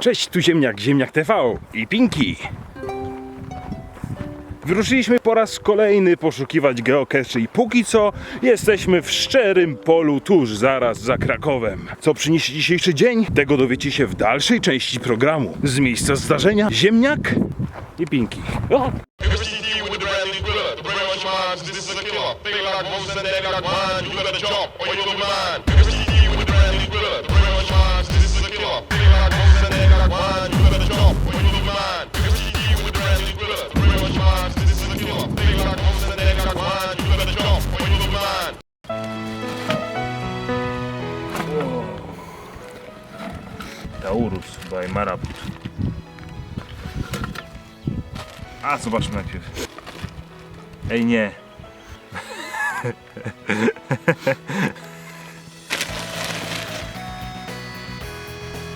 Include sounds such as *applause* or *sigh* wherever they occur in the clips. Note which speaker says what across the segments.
Speaker 1: Cześć, tu Ziemniak, Ziemniak TV i Pinki. Wyruszyliśmy po raz kolejny poszukiwać geocache i póki co jesteśmy w szczerym polu tuż zaraz za Krakowem. Co przyniesie dzisiejszy dzień? Tego dowiecie się w dalszej części programu. Z miejsca zdarzenia Ziemniak i Pinki. O!
Speaker 2: Taurus by Marabut. A, zobaczmy najpierw. Ej, nie. *laughs*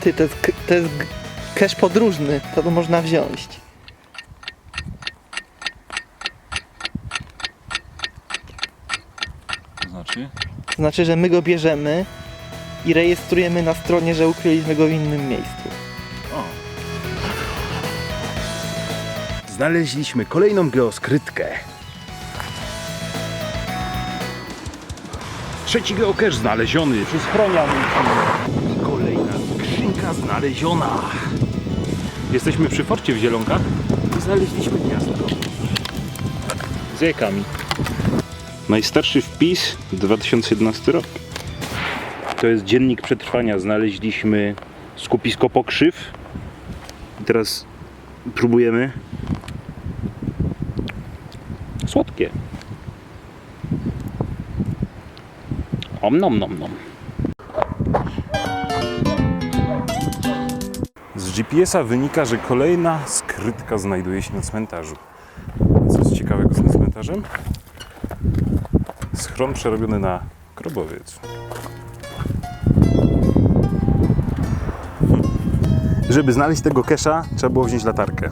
Speaker 3: Ty, to jest, to jest cash podróżny, to, to można wziąć.
Speaker 2: To znaczy?
Speaker 3: To znaczy, że my go bierzemy i rejestrujemy na stronie, że ukryliśmy go w innym miejscu.
Speaker 2: O,
Speaker 1: Znaleźliśmy kolejną geoskrytkę. Trzeci geocache znaleziony przez chroniarzy. I kolejna skrzynka znaleziona. Jesteśmy przy forcie w Zielonkach i znaleźliśmy gniazdko.
Speaker 2: z jajkami.
Speaker 1: Najstarszy wpis 2011 rok. To jest dziennik przetrwania. Znaleźliśmy skupisko pokrzyw. Teraz próbujemy. Słodkie. Om nom nom nom.
Speaker 4: Z GPS-a wynika, że kolejna skrytka znajduje się na cmentarzu. Co jest ciekawego z tym cmentarzem? Schron przerobiony na grobowiec.
Speaker 1: Żeby znaleźć tego kesza, trzeba było wziąć latarkę.